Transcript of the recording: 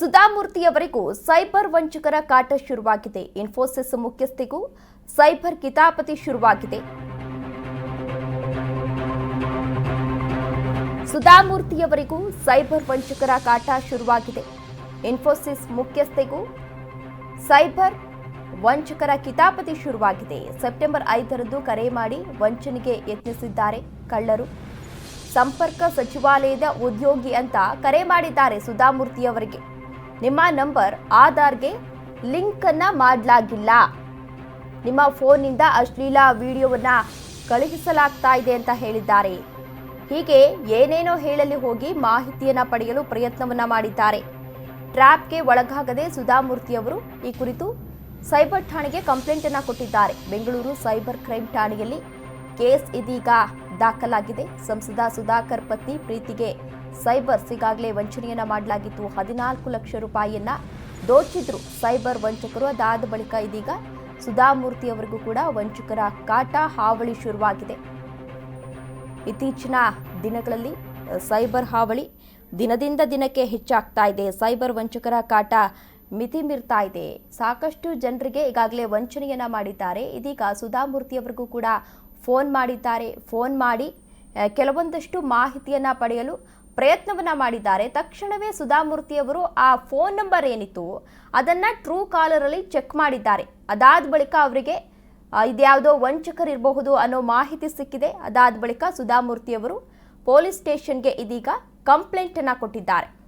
ಸುಧಾಮೂರ್ತಿಯವರಿಗೂ cyber ವಂಚಕರ ಕಾಟ ಶುರುವಾಗಿದೆ. Infosys ಮುಖ್ಯಸ್ಥಿಗೂ cyber ಕಿತಾಪತಿ ಶುರುವಾಗಿದೆ. ಸುಧಾಮೂರ್ತಿಯವರಿಗೂ ಸೈಬರ್ ವಂಚಕರ ಕಾಟ ಶುರುವಾಗಿದೆ. ಇನ್ಫೋಸಿಸ್ ಮುಖ್ಯಸ್ಥೆಗೂ ಸೈಬರ್ ವಂಚಕರ ಕಿತಾಪತಿ ಶುರುವಾಗಿದೆ. ಸೆಪ್ಟೆಂಬರ್ ಐದರಂದು ಕರೆ ಮಾಡಿ ವಂಚನೆಗೆ ಯತ್ನಿಸಿದ್ದಾರೆ ಕಳ್ಳರು. ಸಂಪರ್ಕ ಸಚಿವಾಲಯದ ಉದ್ಯೋಗಿ ಅಂತ ಕರೆ ಮಾಡಿದ್ದಾರೆ ಸುಧಾಮೂರ್ತಿಯವರಿಗೆ. ನಿಮ್ಮ ನಂಬರ್ ಆಧಾರ್ಗೆ ಲಿಂಕ್ ಅನ್ನ ಮಾಡಲಾಗಿಲ್ಲ. ನಿಮ್ಮ ಫೋನ್ನಿಂದ ಅಶ್ಲೀಲ ವಿಡಿಯೋವನ್ನ ಕಳುಹಿಸಲಾಗ್ತಾ ಇದೆ ಅಂತ ಹೇಳಿದ್ದಾರೆ. ಹೀಗೆ ಏನೇನೋ ಹೇಳಲಿ ಹೋಗಿ ಮಾಹಿತಿಯನ್ನ ಪಡೆಯಲು ಪ್ರಯತ್ನವನ್ನ ಮಾಡಿದ್ದಾರೆ. ಟ್ರ್ಯಾಪ್ಗೆ ಒಳಗಾಗದೆ ಸುಧಾಮೂರ್ತಿಯವರು ಈ ಕುರಿತು ಸೈಬರ್ ಠಾಣೆಗೆ ಕಂಪ್ಲೇಂಟ್ ಅನ್ನು ಕೊಟ್ಟಿದ್ದಾರೆ. ಬೆಂಗಳೂರು ಸೈಬರ್ ಕ್ರೈಮ್ ಠಾಣೆಯಲ್ಲಿ ಕೇಸ್ ಇದೀಗ ದಾಖಲಾಗಿದೆ. ಸಂಸದ ಸುಧಾಕರ್ ಪತ್ನಿ ಪ್ರೀತಿಗೆ ಸೈಬರ್ ಈಗಾಗಲೇ ವಂಚನೆಯನ್ನ ಮಾಡಲಾಗಿತ್ತು. ಹದಿನಾಲ್ಕು ಲಕ್ಷ ರೂಪಾಯಿಯನ್ನ ದೋಚಿದ್ರು ಸೈಬರ್ ವಂಚಕರು. ಅದಾದ ಬಳಿಕ ಇದೀಗ ಸುಧಾಮೂರ್ತಿ ಅವರಿಗೂ ಕೂಡ ವಂಚಕರ ಕಾಟ, ಹಾವಳಿ ಶುರುವಾಗಿದೆ. ಇತ್ತೀಚಿನ ದಿನಗಳಲ್ಲಿ ಸೈಬರ್ ಹಾವಳಿ ದಿನದಿಂದ ದಿನಕ್ಕೆ ಹೆಚ್ಚಾಗ್ತಾ ಇದೆ. ಸೈಬರ್ ವಂಚಕರ ಕಾಟ ಮಿತಿ ಮೀರ್ತಾ ಇದೆ. ಸಾಕಷ್ಟು ಜನರಿಗೆ ಈಗಾಗಲೇ ವಂಚನೆಯನ್ನ ಮಾಡಿದ್ದಾರೆ. ಇದೀಗ ಸುಧಾಮೂರ್ತಿಯವರಿಗೂ ಕೂಡ ಫೋನ್ ಮಾಡಿದ್ದಾರೆ. ಫೋನ್ ಮಾಡಿ ಕೆಲವೊಂದಷ್ಟು ಮಾಹಿತಿಯನ್ನ ಪಡೆಯಲು ಪ್ರಯತ್ನವನ್ನ ಮಾಡಿದ್ದಾರೆ. ತಕ್ಷಣವೇ ಸುಧಾಮೂರ್ತಿಯವರು ಆ ಫೋನ್ ನಂಬರ್ ಏನಿತ್ತು ಅದನ್ನ ಟ್ರೂ ಕಾಲರಲ್ಲಿ ಚೆಕ್ ಮಾಡಿದ್ದಾರೆ. ಅದಾದ ಬಳಿಕ ಅವರಿಗೆ ಇದ್ಯಾವುದೋ ವಂಚಕರಿರಬಹುದು ಅನ್ನೋ ಮಾಹಿತಿ ಸಿಕ್ಕಿದೆ. ಅದಾದ ಬಳಿಕ ಸುಧಾಮೂರ್ತಿಯವರು ಪೊಲೀಸ್ ಸ್ಟೇಷನ್ಗೆ ಇದೀಗ ಕಂಪ್ಲೇಂಟ್ ಅನ್ನ ಕೊಟ್ಟಿದ್ದಾರೆ.